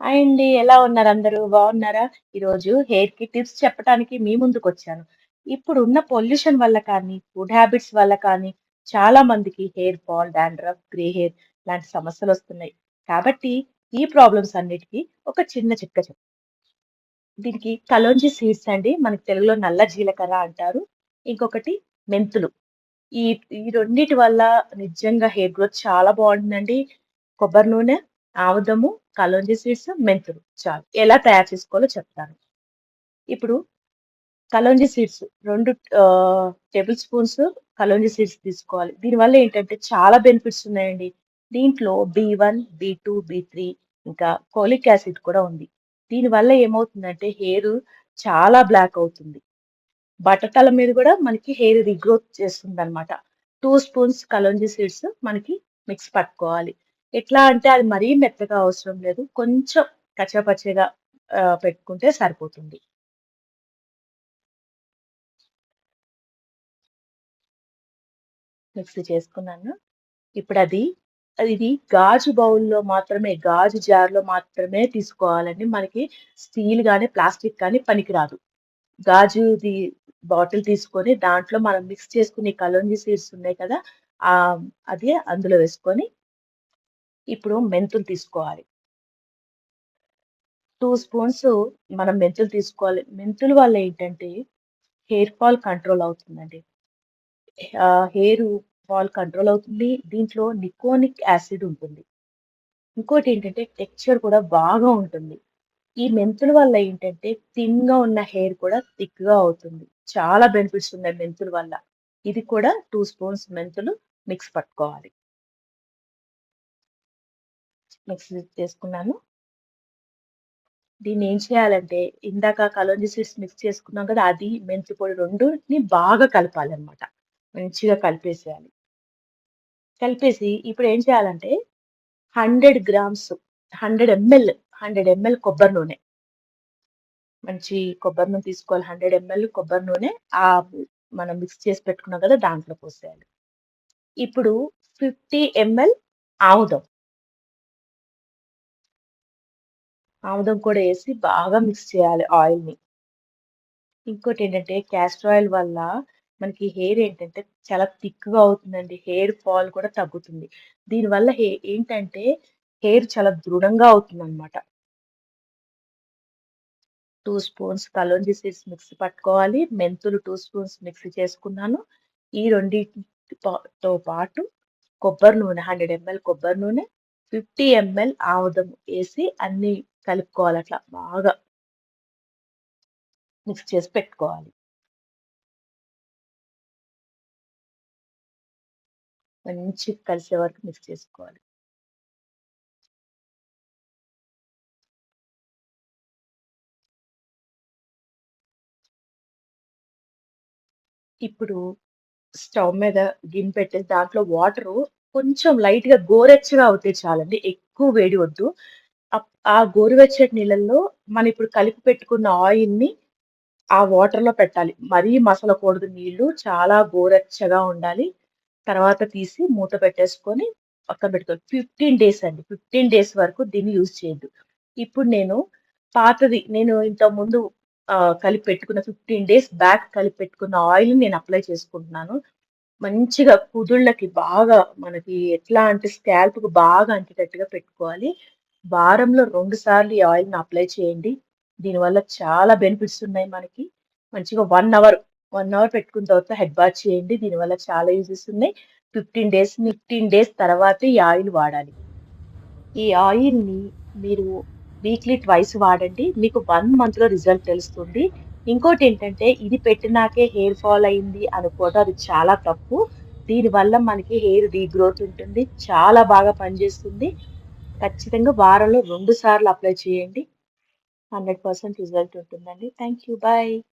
Hi అండి. ఎలా ఉన్నారు అందరూ? బాగున్నారా? ఈరోజు హెయిర్‌కి టిప్స్ చెప్పటానికి మీ ముందుకొచ్చాను. ఇప్పుడున్న పొల్యూషన్ వల్ల కానీ, ఫుడ్ హ్యాబిట్స్ వల్ల కానీ చాలా మందికి hair fall, dandruff, grey hair లాంటి సమస్యలు వస్తున్నాయి కాబట్టి ఈ ప్రాబ్లమ్స్ అన్నిటికి ఒక చిన్న చిక్క చెప్ దీనికి కలోంజి సీడ్స్ అండి. మనకి తెలుగులో నల్ల జీలకర్ర అంటారు. ఇంకొకటి మెంతులు. ఈ ఈ రెండిటి వల్ల నిజంగా హెయిర్ గ్రోత్ చాలా బాగుంటుందండి కొబ్బరి నూనె, ఆముదము, కలోంజీ సీడ్స్, మెంతులు చాలు. ఎలా తయారు చేసుకోవాలో చెప్తాను. ఇప్పుడు కలోంజీ సీడ్స్ రెండు టేబుల్ స్పూన్స్ కలోంజీ సీడ్స్ తీసుకోవాలి. దీనివల్ల ఏంటంటే చాలా బెనిఫిట్స్ ఉన్నాయండి. దీంట్లో బి1, బి2, బి3 ఇంకా కోలిక్ యాసిడ్ కూడా ఉంది. దీనివల్ల ఏమవుతుందంటే హెయిర్ చాలా బ్లాక్ అవుతుంది. బట్టతల మీద కూడా మనకి హెయిర్ రీగ్రోత్ చేస్తుందన్నమాట. 2 స్పూన్స్ కలోంజీ సీడ్స్ మనకి మిక్స్ పట్టుకోవాలి. ఎట్లా అంటే అది మరీ మెత్తగా అవసరం లేదు. కొంచెం కచ్చపచ్చగా పెట్టుకుంటే సరిపోతుంది. మిక్సీ చేసుకున్నాను. ఇప్పుడు అది ఇది గాజు బౌల్‌లో మాత్రమే, గాజు జార్‌లో మాత్రమే తీసుకోవాలండి. మనకి స్టీల్ కానీ ప్లాస్టిక్ కానీ పనికిరాదు. గాజుది బాటిల్ తీసుకొని దాంట్లో మనం మిక్స్ చేసుకునే కలోంజీ సీడ్స్ ఉన్నాయి కదా! అది అందులో వేసుకొని ఇప్పుడు మెంతులు తీసుకోవాలి. టూ స్పూన్స్ మనం మెంతులు తీసుకోవాలి. మెంతుల వల్ల ఏంటంటే హెయిర్ ఫాల్ కంట్రోల్ అవుతుందండి. హెయిర్ ఫాల్ కంట్రోల్ అవుతుంది. దీంట్లో నికోనిక్ యాసిడ్ ఉంటుంది. ఇంకోటి ఏంటంటే టెక్స్చర్ కూడా బాగా ఉంటుంది. ఈ మెంతుల వల్ల ఏంటంటే థిన్‌గా ఉన్న హెయిర్ కూడా థిక్‌గా అవుతుంది. చాలా బెనిఫిట్స్ ఉన్నాయి మెంతుల వల్ల. ఇది కూడా టూ స్పూన్స్ మెంతులు మిక్స్ పట్టుకోవాలి. మిక్స్ చేసుకున్నాను. దీన్ని ఏం చేయాలంటే ఇందాక కలోంజీ సీడ్స్ మిక్స్ చేసుకున్నాం కదా! అది మెంతి పొడి రెండుని బాగా కలపాలన్నమాట. మంచిగా కలిపేసేయాలి. కలిపేసి ఇప్పుడు ఏం చేయాలంటే 100 గ్రామ్స్ 100 ఎంఎల్ 100 ఎంఎల్ కొబ్బరి నూనె. మంచి కొబ్బరి నూనె తీసుకోవాలి. 100 ఎంఎల్ కొబ్బరి నూనె ఆ మనం మిక్స్ చేసి పెట్టుకున్నాం కదా! దాంట్లో పోసేయాలి. ఇప్పుడు 50 ఎంఎల్ ఆముదం. ఆముదం కూడా వేసి బాగా మిక్స్ చేయాలి ఆయిల్‌ని. ఇంకోటి ఏంటంటే క్యాస్టర్ ఆయిల్ వల్ల మనకి హెయిర్ ఏంటంటే చాలా థిక్‌గా అవుతుందండి. హెయిర్ ఫాల్ కూడా తగ్గుతుంది. దీనివల్ల హె ఏంటంటే హెయిర్ చాలా దృఢంగా అవుతుందన్నమాట. Two spoons kalonji seeds mixie పట్టుకోవాలి. మెంతులు టూ స్పూన్స్ మిక్సీ చేసుకున్నాను. ఈ రెండింటితో పాటు కొబ్బరి నూనె 100 ఎంఎల్ కొబ్బరి నూనె, 50 ఎంఎల్ ఆముదం వేసి అన్ని కలుపుకోవాలి అట్లా బాగా. మిక్స్ చేసి పెట్టుకోవాలి. మంచి కలిసే వరకు మిక్స్ చేసుకోవాలి. ఇప్పుడు స్టవ్ మీద గిన్నె పెట్టేసి దాంట్లో వాటరు కొంచెం లైట్‌గా గోరెచ్చగా అవుతే చాలండి. ఎక్కువ వేడి వద్దు. అప్ ఆ గోరువెచ్చటి నీళ్ళల్లో మనం ఇప్పుడు కలిపి పెట్టుకున్న ఆయిల్‌ని ఆ వాటర్‌లో పెట్టాలి. మరీ మసలకూడదు నీళ్ళు. చాలా గోరెచ్చగా ఉండాలి. తర్వాత తీసి మూత పెట్టేసుకొని పక్కన పెట్టుకోవాలి. 15 డేస్ అండి. 15 డేస్ వరకు దీన్ని యూజ్ చేయొద్దు. ఇప్పుడు నేను పాతది నేను ఇంతకుముందు ఆహ్, కలిపి పెట్టుకున్న 15 డేస్ బ్యాక్ కలిపి పెట్టుకున్న ఆయిల్‌ని నేను అప్లై చేసుకుంటున్నాను. మంచిగా కుదుళ్ళకి బాగా మనకి ఎట్లా అంటే స్కాల్ప్‌కి బాగా అంటేటట్టుగా పెట్టుకోవాలి. వారంలో రెండు సార్లు ఈ ఆయిల్‌ని అప్లై చేయండి. దీనివల్ల చాలా బెనిఫిట్స్ ఉన్నాయి మనకి. మంచిగా వన్ అవర్ వన్ అవర్ పెట్టుకున్న తర్వాత హెడ్ బాత్ చేయండి. దీనివల్ల చాలా యూజెస్ ఉన్నాయి. 15 డేస్ 15 డేస్ తర్వాత ఈ ఆయిల్ వాడాలి. ఈ ఆయిల్‌ని మీరు వీక్లీ ట్వైస్ వాడండి. మీకు వన్ మంత్‌లో రిజల్ట్ తెలుస్తుంది. ఇంకోటి ఏంటంటే ఇది పెట్టినాకే హెయిర్ ఫాల్ అయింది అనుకోవడం అది చాలా తప్పు. దీనివల్ల మనకి హెయిర్ రీగ్రోత్ ఉంటుంది. చాలా బాగా పనిచేస్తుంది. ఖచ్చితంగా వారంలో రెండు సార్లు అప్లై చేయండి. 100% రిజల్ట్ ఉంటుందండి. Thank you. బాయ్